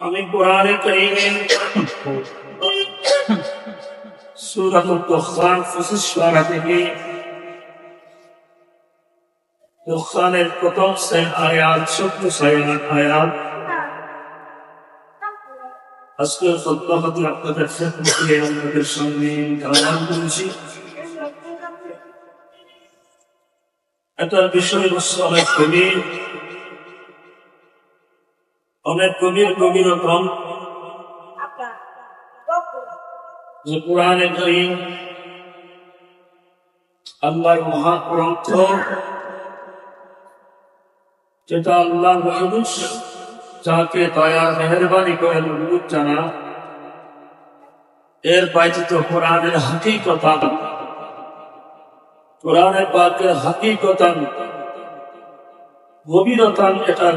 আমি কোরআনে কারিমের সূরাতুল দুখান 25 পারা থেকে দুখানের প্রথম আয়াত ছোট্ট সায়াত আয়াত। আজকে সত্যপতি আপনাদের খেদমতে আপনাদের সঙ্গে আহ্বান করেছি। এটার বিষয়বস্তু অনেক গভীর অনেক গভীর গভীরতম যে কোরআনে করিম আল্লাহর মহাগ্রন্থ। যেটা আল্লাহ যাকে দয়া মেহরবানি করে অনুরোধ জানা এর ব্যতীত কোরআনের হাকিকতা কোরআনের পাকের হাকিকতা গভীরতা এটার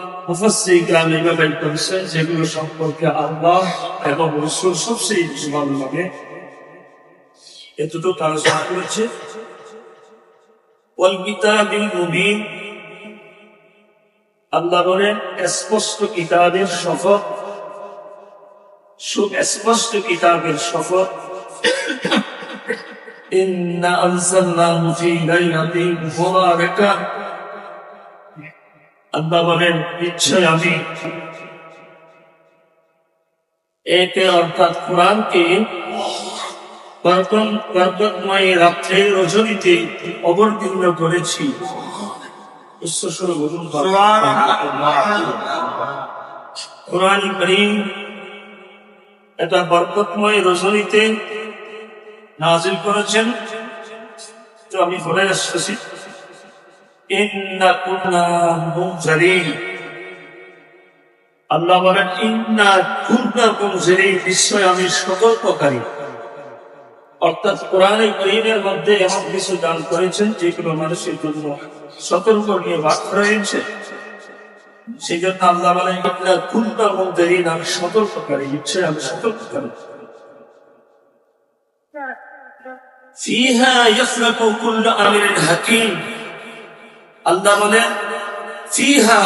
মুফাসসি গ্রামে ব্যবহার করেছে যেগুলো সম্পর্কে আল্লাহ এবং রসুল সবচেয়ে বেশি ভালো লাগে এতটুকু আলোচনা করেছে ওয়ালকিতাবিল মুবিন আল্লাহ বলেন স্পষ্ট কিতাবের শপথ সুস্পষ্ট কিতাবের শপথ إنا أنزلناه في ليلة مباركة আল্লাহ বলেন নিশ্চয় আমি। একে অর্থাৎ কোরআনকে অবতীর্ণ করেছি। এটা বরকতময় রজনীতে নাজিল করেছেন। তো আমি বলে আসতেছি। ইন্না কুন্না মুনজারিন আল্লাহ বলেন ইন্না কুন্না মুনজারিন নিশ্চয় আমি সতর্ককারী অর্থাৎ কোরআনে করিমের মধ্যে এমন কিছু দান করেছেন যেগুলো মানুষের জন্য সতর্ক নিয়ে বার্তা রয়েছে সেই জন্য আল্লাহ বলেন ইন্না কুন্না মুনজারিন আমি সতর্ককারী নিশ্চয় আমি সতর্ককারী فيها يفرق كل امر حكيم আল্লাহ বলেন ফিহা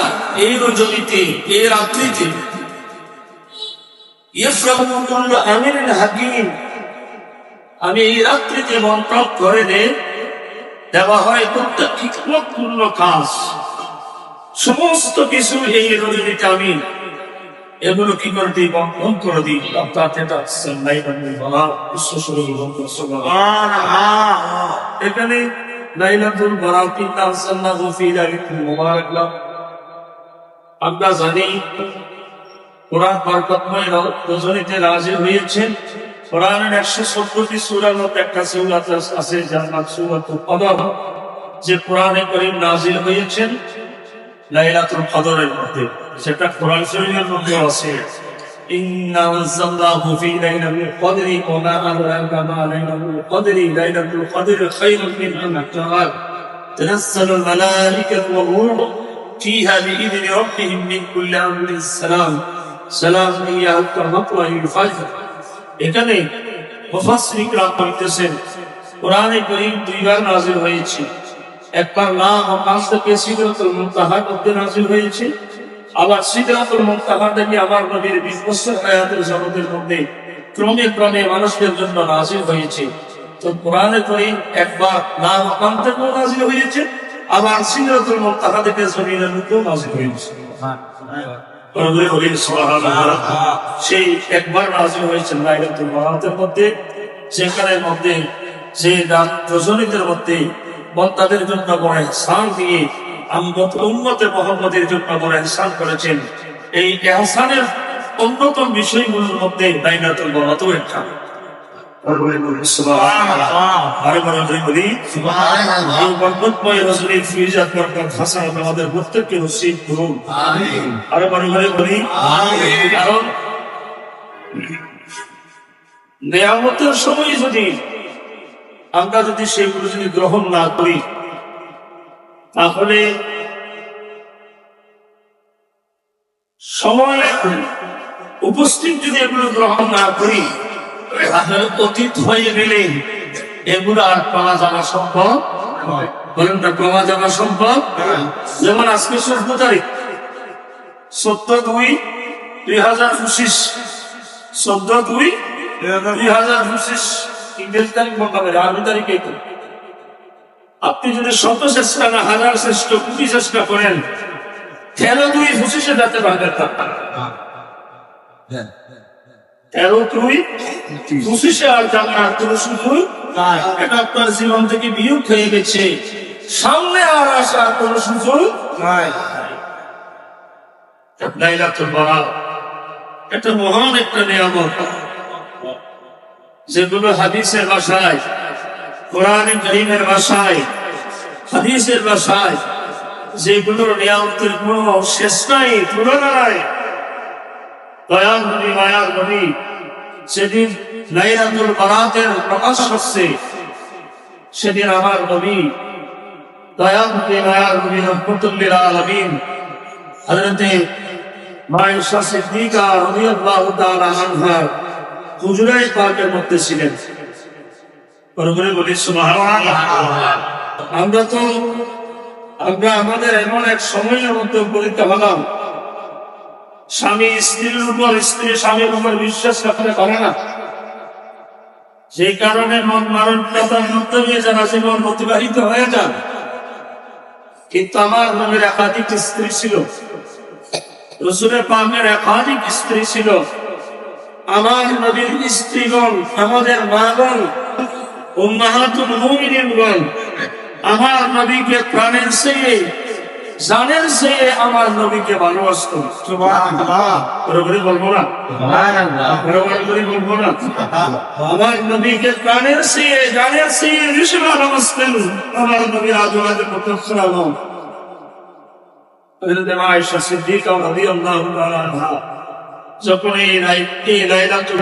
এই রজনীতে এই রাত্রিতে হাকিম। আমি এই রাত্রিতে মন্ত্রক করে দেওয়া হয় প্রত্যেক হিকমতপূর্ণ কাজ। সমস্ত কিছু এই রজনীতে আমি এগুলো কি করে দিই বন্ধন করে দিই। এখানে লাইলাতুল বারাত ইন্না ফি লাইলাতিল মুবারাক আমরা জানি কোরআন বরকতময় রজনীতে নাযিল হয়েছে কোরআনের একশো চোদ্দটি সূরার মধ্যে একটা সূরা আছে, যার নাম সূরাতুল কদর, যে কোরআনে করিম নাযিল হয়েছেন লাইলাতুল কদরের মধ্যে। সেটা কোরআন শরীফের মধ্যে আছে। إنا أنزلناه في ليلة القدر وما أدراك ما ليلة القدر ليلة القدر خير من ألف شهر تنزل الملائكة والروح فيها بإذن ربهم من كل أمر سلام سلام هي حتى مطلع الفجر এখানে মুফাসসিরিকরা বলতেছেন কোরআনে করিম দুইবার নাযিল হয়েছে একবার নাম ও কাজ থেকে সিদরাতুল মুনতাহার মধ্যে নাযিল হয়েছে আবার সিদরাতুল মুনতাহা থেকে আমার নবীর 20 বছর হায়াতের জগতের মধ্যে ক্রমে ক্রমে মানুষদের জন্য নাযিল হয়েছে। তো কোরআনে করিম একবার নাম ও কাম থেকেও নাযিল হয়েছে, আবার সিদরাতুল মুনতাহা থেকে জমিনের মধ্যেও নাযিল হয়েছে। সেই একবার নাযিল হয়েছে লাইলাতুল বারাতের মধ্যে সেখানের মধ্যে যে রাত রজনীদের মধ্যে বক্তাদের জন্য বড় ইহসান দিয়ে উম্মতে মোহাম্মদের জন্য বড় ইহসান করেছেন। এই ইহসানের অন্যতম বিষয়গুলোর মধ্যে বারাতও একটা। আমাদের প্রত্যেককে করুন। আরও বড় করে বলি। কারণ নেয়ামতের সময় যদি আমরা যদি সেগুলো যদি গ্রহণ না করি তাহলে সময় উপস্থিত যদি এগুলো গ্রহণ না করি, তাহলে অতীত হয়ে গেলে এগুলো আর পাওয়া যাওয়া সম্ভব যেমন আজকে চোদ্দ তারিখ চোদ্দ দুই দুই হাজার পঁচিশ চোদ্দ দুই দুই হাজার পঁচিশ তারিখ মোটামুটি আরবি তারিখে তো আপনি যদি শত চেষ্টা না হাজার চেষ্টা কোটি চেষ্টা করেন তেরো দুই পঁচিশে যাতে পারবেন না তেরো দুই পঁচিশে আর আর কোনো সুযোগ এটা আপনার জীবন থেকে বিয়োগ হয়ে গেছে। সামনে আর আসার কোনো সুযোগ লাইলাতুল বারাত এটা মহান একটা নিয়ামত। যেগুলো হাদিসের ভাষায় কোরআন করিমের ভাষায়, হাদিসের ভাষায় যেগুলোর নিয়ামতের কোনো শেষ নাই তুলনা নাই দয়াল নবী সেদিন বারাতের প্রকাশ হচ্ছে, সেদিন আমার নবী, দয়াল নবী, মায়ার নবী রহমতুল্লিল আলমিন হজরতে মায়েশা সিদ্দিকা রাদিয়াল্লাহু তাআলা আনহা হুজুরাই মধ্যে ছিলেন। পরবরে বলি আমরা তো আমরা আমাদের এমন এক সময়ের মধ্যে উপনীত হলাম। স্বামী স্ত্রীর উপর স্ত্রী স্বামীর উপর বিশ্বাস রাখতে পারে না। সেই কারণে মন মারণতার মধ্যে দিয়ে যারা জীবন অতিবাহিত হয়ে যান কিন্তু আমার নবীর একাধিক স্ত্রী ছিল। রসুলের পাকের একাধিক স্ত্রী ছিল। আমার নবীর স্ত্রীগণ আমাদের মাগণ মুমিনিনগণ আমার নবীকে প্রাণের চেয়ে জানের চেয়ে আমার নবীকে ভালোবাসত। বরাবরই বলব না? বরাবরই বলব না? আমার নবীকে প্রাণের চেয়ে জানের চেয়ে বেশি ভালোবাসতেন আমার নবী আজওয়াজের প্রত্যক্ষ হযরত আয়েশা সিদ্দিকা রাদিয়াল্লাহু তাআলা যখন এই লাইলাতুল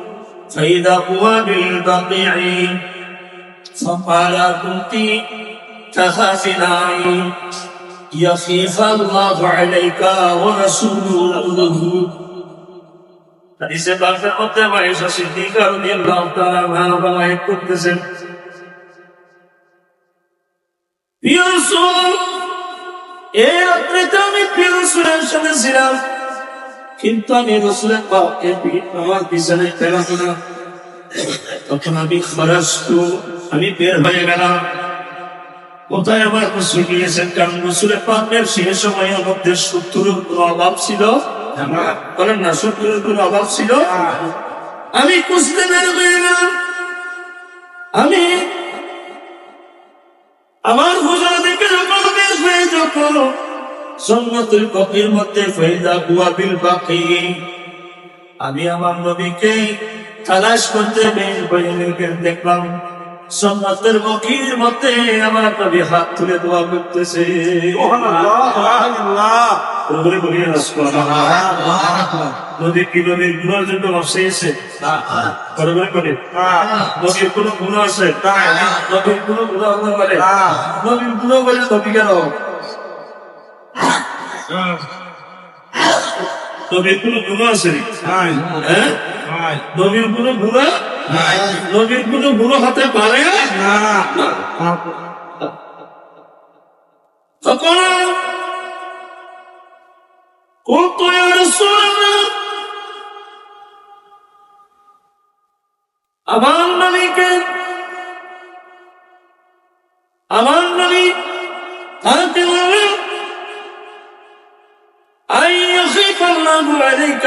فإذا هو بالبقيع فقال كنت تخافناي يخيف الله عليك ورسوله حديث বাংলার মধ্যে মায়েশা সিদ্দিকা রাদিয়াল্লাহু তাআলা আনহা বাবায়ে করতেছেন প্রিয় রসুল এই রাত্রিতে আমি প্রিয় রসুলের সাথে ছিলাম কিন্তু আমি রসুলের পাপকে আমার পিছনে পেলাম না তখন আমি খরচটু আমি বের হয়ে গেলাম। কোথায় আমার রসুল গিয়েছেন? কারণ রসুলের পাপের সময়ের মধ্যে শত্রুর কোনো অভাব ছিল? বলেন না, শত্রুর কোনো অভাব ছিল? আমি খুঁজতে বের হয়ে গেলাম। আমি আমার হুজুর দিকে যখন বেশ হয়ে যখন সন্ন্যতের কপির মধ্যে ফেদা বুয়া বিল বাকি। আমি আমার নবীকে তালাশ করতে বেশ হয়ে দেখলাম সন্ন্যতের বকির মধ্যে আমার নবী হাত তুলে দোয়া করতেছে। নদী কি নদীর গুণার জন্য বসেছে বরাবর করে। নদীর কোন গুণ আছে? নদীর কোন গুণ হতে পারে? নদীর গুণ বলে নদী কেন? নবীর কোন আছে হ্যাঁ? নবীর কোন গুণা? নবীর কোন গুণ হতে পারে আমার মালিকের আমার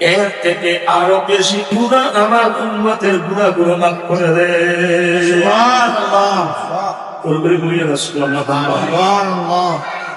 এর থেকে আরও বেশি গুণা আমার উন্মতের গুণা গুণা মাফ করে দে। গুলিয়ে রাসূলুল্লাহ সুবহানাল্লাহ।